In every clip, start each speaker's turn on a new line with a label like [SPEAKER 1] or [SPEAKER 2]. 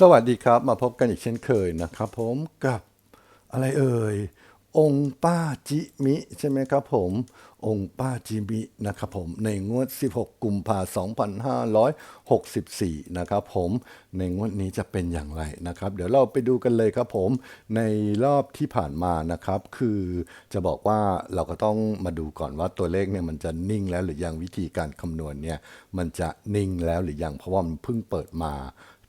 [SPEAKER 1] สวัสดีครับ มาพบกันอีกเช่นเคยนะครับ ผมกับอะไรเอ่ย องป้าจิมิ ใช่ไหมครับผม องป้าจิมินะครับผม ในงวด 16 กุมภาพันธ์2564 นะครับผม ในงวดนี้จะเป็นอย่างไรนะครับ เดี๋ยวเราไปดูกันเลยครับผม ในรอบที่ผ่านมานะครับ คือจะบอกว่าเราก็ต้องมาดูก่อนว่าตัวเลขเนี่ยมันจะนิ่งแล้วหรือยังวิธีการคำนวณเนี่ยมันจะนิ่งแล้วหรือยังเพราะว่ามันเพิ่งเปิดมา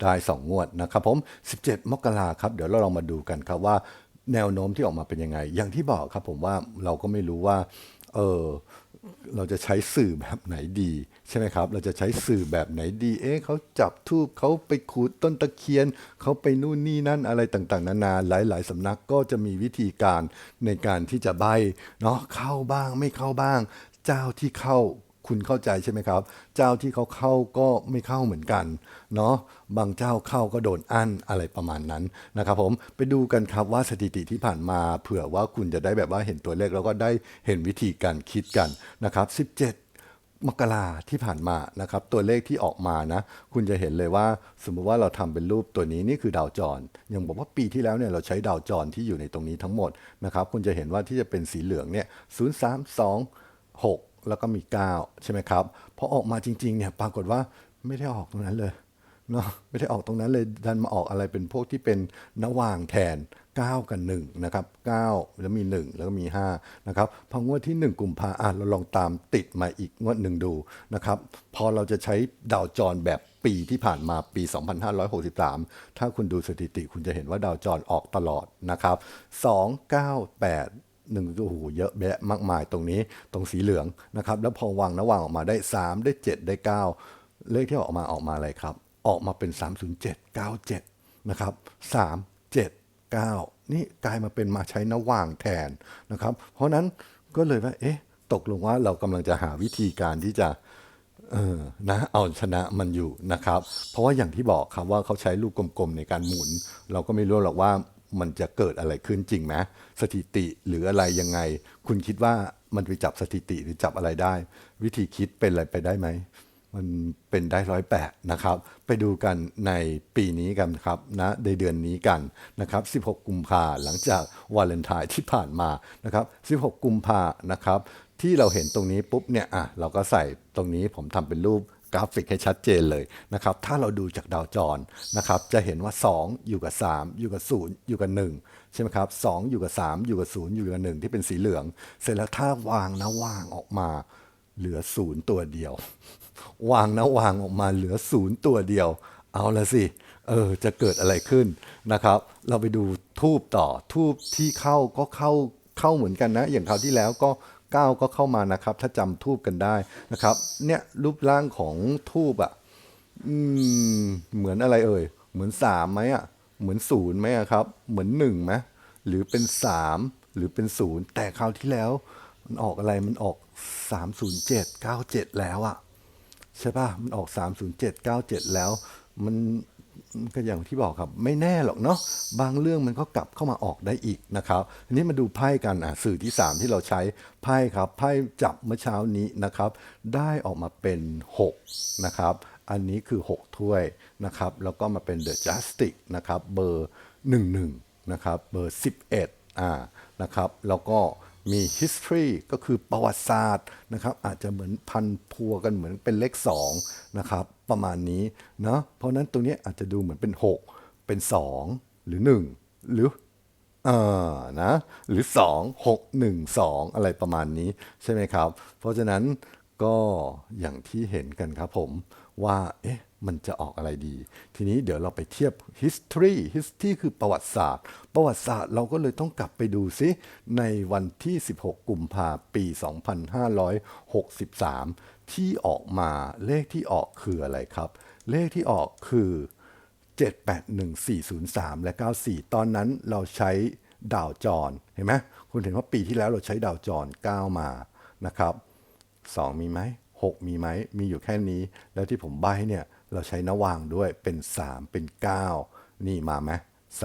[SPEAKER 1] ได้ 2 งวดนะครับผม 17 มกราครับ เดี๋ยวเราลองมาดูกันครับว่าแนวโน้มที่ออกมาเป็นยังไง อย่างที่บอกครับผมว่าเราก็ไม่รู้ว่าเออเราจะใช้สื่อแบบไหนดีใช่ไหมครับ เราจะใช้สื่อแบบไหนดี เอ๊ะเขาจับทูบเขาไปขูดต้นตะเคียน เขาไปนู่นนี่นั่นอะไรต่างๆ นานา หลาย ๆสำนักก็จะมีวิธีการในการที่จะใบเนาะเข้าบ้างไม่เข้าบ้าง เจ้าที่เข้า คุณเข้าใจใช่ไหมครับ เจ้าที่เขาเข้าก็ไม่เข้าเหมือนกันเนาะบางเจ้าเข้าก็โดนอั้นอะไรประมาณนั้นนะครับผมไปดูกันครับว่าสถิติที่ผ่านมาเผื่อว่าคุณจะได้แบบว่าเห็นตัวเลขแล้วก็ได้เห็นวิธีการคิดกันนะครับ 17มกราที่ผ่านมานะครับตัวเลขที่ออกมานะ คุณจะเห็นเลยว่า สมมุติว่าเราทำเป็นรูปตัวนี้นี่คือดาวจรยังบอกว่าปีที่แล้วเนี่ยเราใช้ดาวจรที่อยู่ในตรงนี้ทั้งหมดนะครับคุณจะเห็นว่าที่จะเป็นสีเหลืองเนี่ย0 3 2 6 แล้วก็มี 9 ใช่ไหมครับพอออกมาจริงๆเนี่ยปรากฏว่าไม่ได้ออกตรงนั้นเลยเนาะไม่ได้ออกตรงนั้นเลยดันมาออกอะไรเป็นพวกที่เป็นนว่างแทน 9 กับ1นะครับ9แล้วมี 1 แล้วก็มี 5 นะครับพองวดที่ 1กุมภาอะเราลองตามติดมาอีกงวดหนึ่งดูนะครับพอเราจะใช้ดาวจรแบบปีที่ผ่านมาปี 2563 ถ้าคุณดูสถิติคุณจะเห็นว่าดาวจรออกตลอดนะครับ298 หนึ่งโอ้โหเยอะแยะมากมายตรงนี้ตรงสีเหลืองนะครับ แล้วพอวางนะวางออกมาได้ 3 ได้ 7 ได้ 9 เลขที่ออกมาออกมาอะไรครับ ออกมาเป็น 30797 นะครับ 379 นี่กลายมาเป็นมาใช้นะวางแทนนะครับ เพราะนั้นก็เลยว่าเอ๊ะตกลงว่าเรากำลังจะหาวิธีการที่จะเออนะเอาชนะมันอยู่นะครับ เพราะว่าอย่างที่บอกครับว่าเขาใช้ลูกกลมๆในการหมุน เราก็ไม่รู้หรอกว่า มันจะเกิดอะไรขึ้นจริงไหมสถิติหรืออะไรยังไง คุณคิดว่ามันไปจับสถิติหรือจับอะไรได้ วิธีคิดเป็นอะไรไปได้ไหม มันเป็นได้ร้อยแปดนะครับ ไปดูกันในปีนี้กันครับนะในเดือนนี้กันนะครับ 16 กุมภาหลังจากวาเลนไทน์ที่ผ่านมานะครับ 16 กุมภานะครับ ที่เราเห็นตรงนี้ปุ๊บเนี่ยอะเราก็ใส่ตรงนี้ผมทำเป็นรูป กราฟิกให้ชัดเจนเลยนะครับถ้าเราดูจากดาวจรนะครับจะเห็นว่า 2 อยู่กับ 3 อยู่กับ 0 อยู่กับ 1 ใช่ไหมครับ2อยู่กับ 3 อยู่กับ 0 อยู่กับ 1 ที่เป็นสีเหลือง เสร็จแล้วถ้าวางนะวางออกมาเหลือศูนย์ตัวเดียว วางนะวางออกมาเหลือศูนย์ตัวเดียว เอาละสิเออจะเกิดอะไรขึ้นนะครับ เราไปดูทูบต่อทูบที่เข้าก็เข้าเข้าเหมือนกันนะ อย่างคราวที่แล้วก็ ก้าก็เข้ามานะครับ ถ้าจำทูบกันได้นะครับ เนี่ยรูปร่างของทูบอะอืมเหมือนอะไรเอ่ย เหมือนสามไหมอะ เหมือนศูนย์ไหมครับ เหมือนหนึ่งไหมหรือเป็นสามหรือเป็นศูนย์แต่คราวที่แล้ว มันออกอะไรมันออกสามศูนย์เจ็ดเก้าเจ็ดแล้วอะใช่ป่ะ มันออก 30797 แล้ว มัน ก็อย่างที่บอกครับไม่แน่หรอกเนาะบางเรื่องมันก็กลับเข้ามาออกได้อีกนะครับทีนี้มาดูไพ่กันอะสื่อที่ 3 ที่เราใช้ไพ่ครับไพ่จับเมื่อเช้านี้นะครับ ได้ออกมาเป็น6นะครับอันนี้คือ 6 ถ้วยนะครับ แล้วก็มาเป็น The Justice นะครับเบอร์ 11 นะครับเบอร์ 11อ่านะครับแล้วก็ มี history ก็คือประวัติศาสตร์นะครับอาจจะเหมือนพันพัวกันเหมือนเป็นเลข2นะครับประมาณนี้เนาะเพราะนั้นตรงนี้อาจจะดูเหมือนเป็น 6 เป็น 2 หรือ 1 หรืออ่านะหรือ 2 6 1 2 อะไรประมาณนี้ใช่ไหมครับ เพราะฉะนั้นก็อย่างที่เห็นกันครับผม ว่าเอ๊ะมันจะออกอะไรดี ทีนี้เดี๋ยวเราไปเทียบ history history คือประวัติศาสตร์ ประวัติศาสตร์เราก็เลยต้องกลับไปดูซิในวันที่ 16 กุมภาปี 2563 ที่ออกมาเลขที่ออกคืออะไรครับ เลขที่ออกคือ 781403 และ 94 ตอนนั้นเราใช้ดาวจร เห็นไหมคุณเห็นว่าปีที่แล้วเราใช้ดาวจร 9 มานะครับ 2 มีไหม 6 มีไหม มีอยู่แค่นี้ แล้วที่ผมใบ้เนี่ย เราใช้นวางด้วยเป็น 3 เป็น 9 นี่มาไหม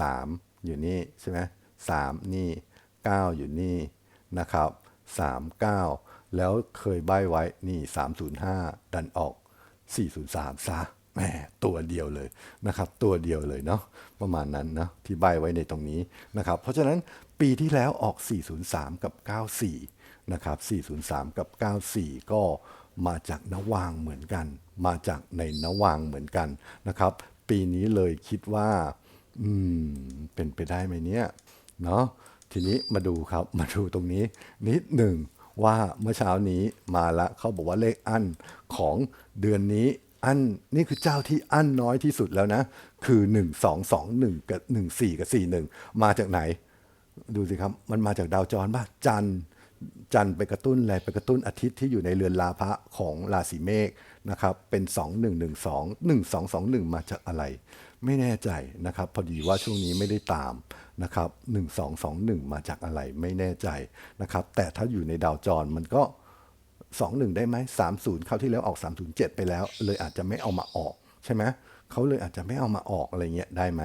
[SPEAKER 1] 3อยู่นี่ใช่ไหม3นี่ 9 อยู่นี่นะครับ 3 9 แล้วเคยใบ้ไว้นี่ 305 ดันออก 403 ซะแหมตัวเดียวเลยนะครับ ตัวเดียวเลยเนาะประมาณนั้นนะที่ใบไว้ในตรงนี้นะครับ เพราะฉะนั้นปีที่แล้วออก 403 กับ 94 นะครับ 403 กับ 94 ก็ มาจากนวางเหมือนกัน มาจากในนวางเหมือนกันนะครับ ปีนี้เลยคิดว่า อืม เป็นไปได้ไหมเนี่ยเนาะทีนี้มาดูครับมาดูตรงนี้ นิดหนึ่งว่าเมื่อเช้านี้มาละเขาบอกว่าเลขอั้นของเดือนนี้อั้นนี่คือเจ้าที่อั้นน้อยที่สุดแล้วนะ คือ 1 2 2 1 กับ 1 4 กับ 4 1 มาจากไหน ดูสิครับ มันมาจากดาวจรป่ะจันทร์ จันทร์ไปกระตุ้นอะไรไปกระตุ้นอาทิตย์ที่อยู่ในเรือนลาภะของราศีเมษนะครับเป็น2 1 1 2 1 2 2 1 มาจากอะไร ไม่แน่ใจนะครับ พอดีว่าช่วงนี้ไม่ได้ตามนะครับ1 2 2 1 มาจากอะไรไม่แน่ใจนะครับ แต่ถ้าอยู่ในดาวจรมันก็สองหนึ่งได้ไหมสามศูนย์คราที่แล้วออกสามศูนย์เจ็ดไปแล้ว เลยอาจจะไม่เอามาออกใช่ไหม เขาเลยอาจจะไม่เอามาออกอะไรเงี้ยได้ไหม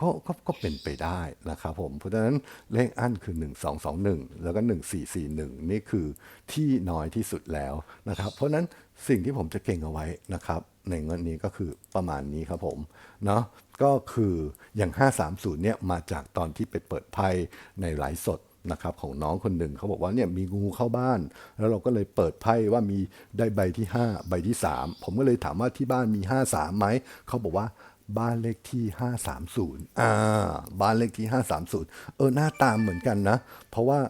[SPEAKER 1] ก็ก็ก็เป็นไปได้นะครับผมเพราะฉะนั้นเลขอั้นคือ 1 2 2 1 แล้วก็ 1 4 4 1 นี่คือที่น้อยที่สุดแล้วนะครับ เพราะฉะนั้นสิ่งที่ผมจะเก่งเอาไว้นะครับ ในเงินนี้ก็คือประมาณนี้ครับผมเนาะก็คืออย่าง 530 เนี่ยมาจากตอนที่ไปเปิดไพ่ในไลฟ์สด นะครับของน้องคนหนึ่งเขาบอกว่าเนี่ยมีงูเข้าบ้าน แล้วเราก็เลยเปิดไพ่ว่ามีได้ใบที่ 5 ใบที่ 3 ผมก็เลยถามว่าที่บ้านมี 53ไหมเขาบอกว่าบ้านเลขที่ 530อ่าบ้านเลขที่ 530 เออหน้าตามเหมือนกันนะ เพราะว่า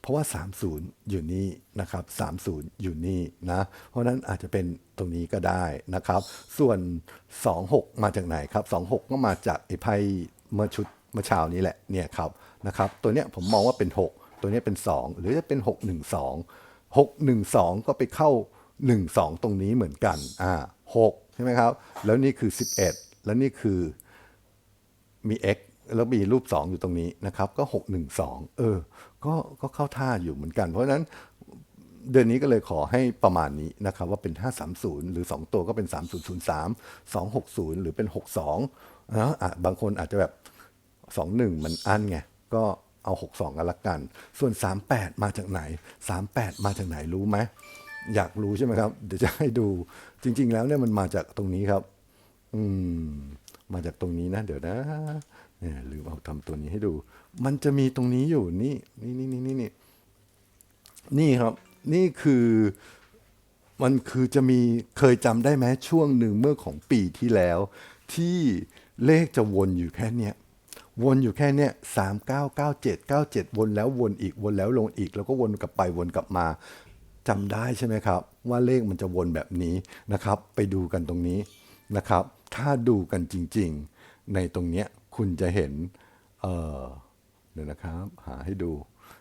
[SPEAKER 1] เพราะว่า 30 อยู่นี่นะครับ30 อยู่นี่นะ เพราะฉะนั้นอาจจะเป็นตรงนี้ก็ได้นะครับ ส่วน 26 มาจากไหนครับ 26 ก็มาจากไอ้ไพ่เมื่อชุดเมื่อเช้านี้แหละเนี่ยครับ นะครับ ตัวเนี้ยผมมองว่าเป็น 6 ตัวเนี้ยเป็น 2 หรือจะเป็น 6 1 2 6 1 2 ก็ไปเข้า 1 2 ตรงนี้เหมือนกันอ่า6ใช่ไหมครับ แล้วนี่คือ 11 แล้วนี่คือมี x แล้วมีรูป 2 อยู่ตรงนี้นะครับ ก็ 6 1 2 เออ ก็ก็เข้าท่าอยู่เหมือนกัน เพราะฉะนั้นเดือนนี้ก็เลยขอให้ประมาณนี้นะครับ ว่าเป็น 530 หรือ 2 ตัวก็เป็น 3003 260 หรือเป็น 62นะอะบางคนอาจจะแบบ 21 มันอันไง ก็เอา 62 กันละกัน ส่วน 38 มาจากไหน 38 มาจากไหนรู้ไหมอยากรู้ใช่ไหมครับ เดี๋ยวจะให้ดูจริง ๆ แล้วเนี่ยมันมาจากตรงนี้ครับ อืม มาจากตรงนี้นะ เดี๋ยวนะเนี่ยลืมเอาทำตัวนี้ให้ดู มันจะมีตรงนี้อยู่นี่นี่นี่นี่นี่นี่นี่ครับ นี่คือมันคือจะมีเคยจำได้ไหมช่วงหนึ่งเมื่อของปีที่แล้ว ที่เลขจะวนอยู่แค่เนี้ย วนอยู่แค่เนี้ยสามเก้าเก้าเจ็ดเก้าเจ็ดวนแล้ววนอีกวนแล้วลงอีก แล้วก็วนกลับไปวนกลับมาจำได้ใช่ไหมครับ ว่าเลขมันจะวนแบบนี้นะครับ ไปดูกันตรงนี้นะครับ ถ้าดูกันจริงๆ ในตรงเนี้ยคุณจะเห็นเออเดี๋ยวนะครับ หาให้ดู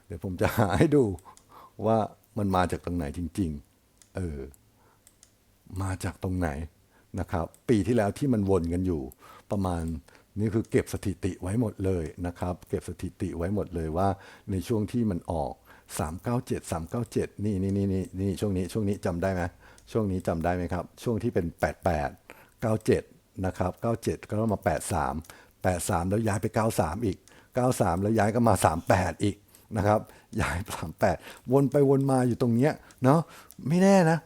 [SPEAKER 1] เดี๋ยวผมจะหาให้ดูว่ามันมาจากตรงไหนจริง ๆ เออ มาจากตรงไหนนะครับ ปีที่แล้วที่มันวนกันอยู่ประมาณ นี่คือเก็บสถิติไว้หมดเลยนะครับ เก็บสถิติไว้หมดเลยว่าในช่วงที่มันออก 397 397 นี่นี่นี่นี่นี่ช่วงนี้ช่วงนี้จำได้ไหมช่วงนี้จำได้ไหมครับ ช่วงที่เป็น 88 97 นะครับ 97 ก็มา 83 83 แล้วย้ายไป 93 อีก 93 แล้วย้ายก็มา 38 อีกนะครับย้ายไป38 วนไปวนมาอยู่ตรงเนี้ยเนาะไม่แน่นะ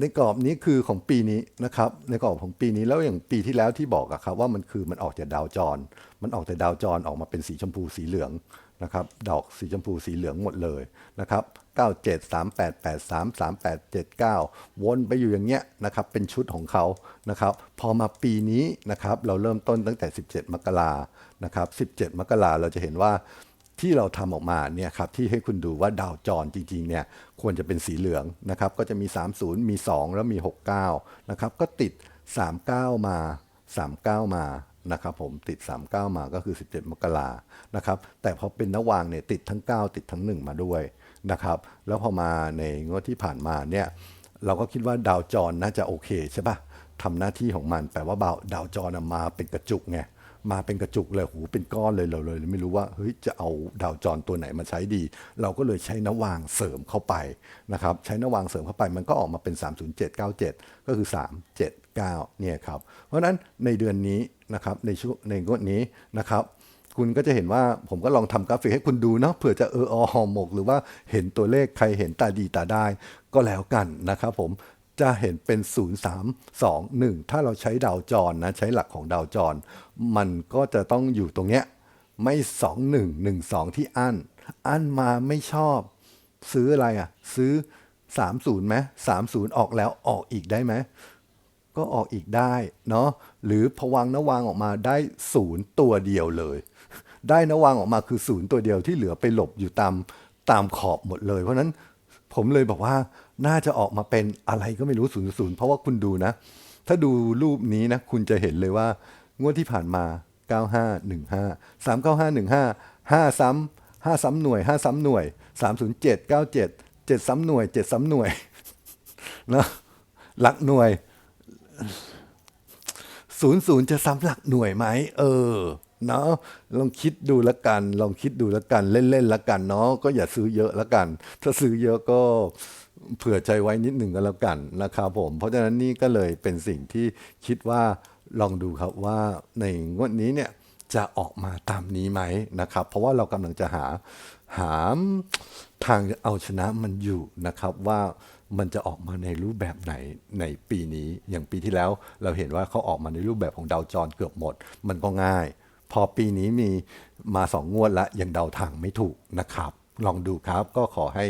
[SPEAKER 1] ในกรอบนี้คือของปีนี้นะครับ ในกรอบของปีนี้แล้วอย่างปีที่แล้วที่บอกอะครับว่ามันคือมันออกจากดาวจร มันออกจากดาวจรออกมาเป็นสีชมพูสีเหลืองนะครับดอกสีชมพูสีเหลืองหมดเลยนะครับ 97 38 83 38 79 วนไปอยู่อย่างเงี้ยนะครับเป็นชุดของเขานะครับพอมาปีนี้นะครับเราเริ่มต้นตั้งแต่ 17 มกรานะครับ 17 มกราเราจะเห็นว่า ที่เราทำออกมาเนี่ยครับที่ให้คุณดูว่าดาวจรจริงๆเนี่ยควรจะเป็นสีเหลืองนะครับก็จะมี 30 มี 2 แล้วมี 69นะครับก็ติด 39 มา 39 มานะครับผมติด 39 มาก็คือ 17 มกรานะครับแต่พอเป็นนวางเนี่ยติดทั้ง 9 ติดทั้ง 1 มาด้วยนะครับแล้วพอมาในงวดที่ผ่านมาเนี่ยเราก็คิดว่าดาวจรน่าจะโอเคใช่ปะทำหน้าที่ของมันแปลว่าดาวจรมาเป็นกระจุกไง มาเป็นกระจุกเลยหูเป็นก้อนเลยเราเลย ไม่รู้ว่าเฮ้ยจะเอาดาวจรตัวไหนมาใช้ดี เราก็เลยใช้นวางเสริมเข้าไปนะครับใช้นวางเสริมเข้าไปมันก็ออกมาเป็น 30797 ก็คือ 379เนี่ยครับเพราะฉะนั้นในเดือนนี้นะครับในช่วงในงวดนี้นะครับคุณก็จะเห็นว่าผมก็ลองทำกราฟิกให้คุณดูเนาะเผื่อจะเอออหอหมก หรือว่าเห็นตัวเลขใครเห็นตาดีตาได้ก็แล้วกันนะครับผม จะเห็นเป็น 0 3 2 1 ถ้าเราใช้ดาวจรนะ ใช้หลักของดาวจร มันก็จะต้องอยู่ตรงเนี้ย ไม่ 2 1 1 2 ที่อั้น อั้นมาไม่ชอบ ซื้ออะไรอะ ซื้อ 30ไหม30 ออกแล้วออกอีกได้ไหม ก็ออกอีกได้เนาะ หรือพวางนวางออกมาได้ศูนย์ตัวเดียวเลย ได้นวางออกมาคือศูนย์ตัวเดียวที่เหลือไปหลบอยู่ตามตามขอบหมดเลย เพราะนั้นผมเลยบอกว่า น่าจะออกมาเป็นอะไรก็ไม่รู้ศูนย์ศูนย์เพราะว่าคุณดูนะ ถ้าดูรูปนี้นะ คุณจะเห็นเลยว่า งวดที่ผ่านมา 9515 39515 5 ซ้ำ5ซ้ำหน่วย 5 ซ้ำหน่วย 307 97 7 ซ้ำหน่วย 7 ซ้ำหน่วยนะหลักหน่วยศูนย์ศูนย์จะซ้ำหลักหน่วยไหมเออเนาะลองคิดดูล้วกัน ลองคิดดูล้วกัน เล่นๆล้วกันเนาะก็อย่าซื้อเยอะล้วกัน ถ้าซื้อเยอะก็ เผื่อใจไว้นิดหนึ่งก็แล้วกันนะครับผม เพราะฉะนั้นนี่ก็เลยเป็นสิ่งที่คิดว่าลองดูครับว่าในงวดนี้เนี่ยจะออกมาตามนี้ไหมนะครับ เพราะว่าเรากำลังจะหาหาทางเอาชนะมันอยู่นะครับว่ามันจะออกมาในรูปแบบไหนในปีนี้อย่างปีที่แล้ว เราเห็นว่าเขาออกมาในรูปแบบของดาวจรเกือบหมด มันก็ง่าย พอปีนี้มีมาสองงวดล้วยังเดาทางไม่ถูกนะครับ ลองดูครับก็ขอให้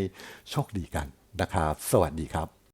[SPEAKER 1] โชคดีกัน นะครับ สวัสดีครับ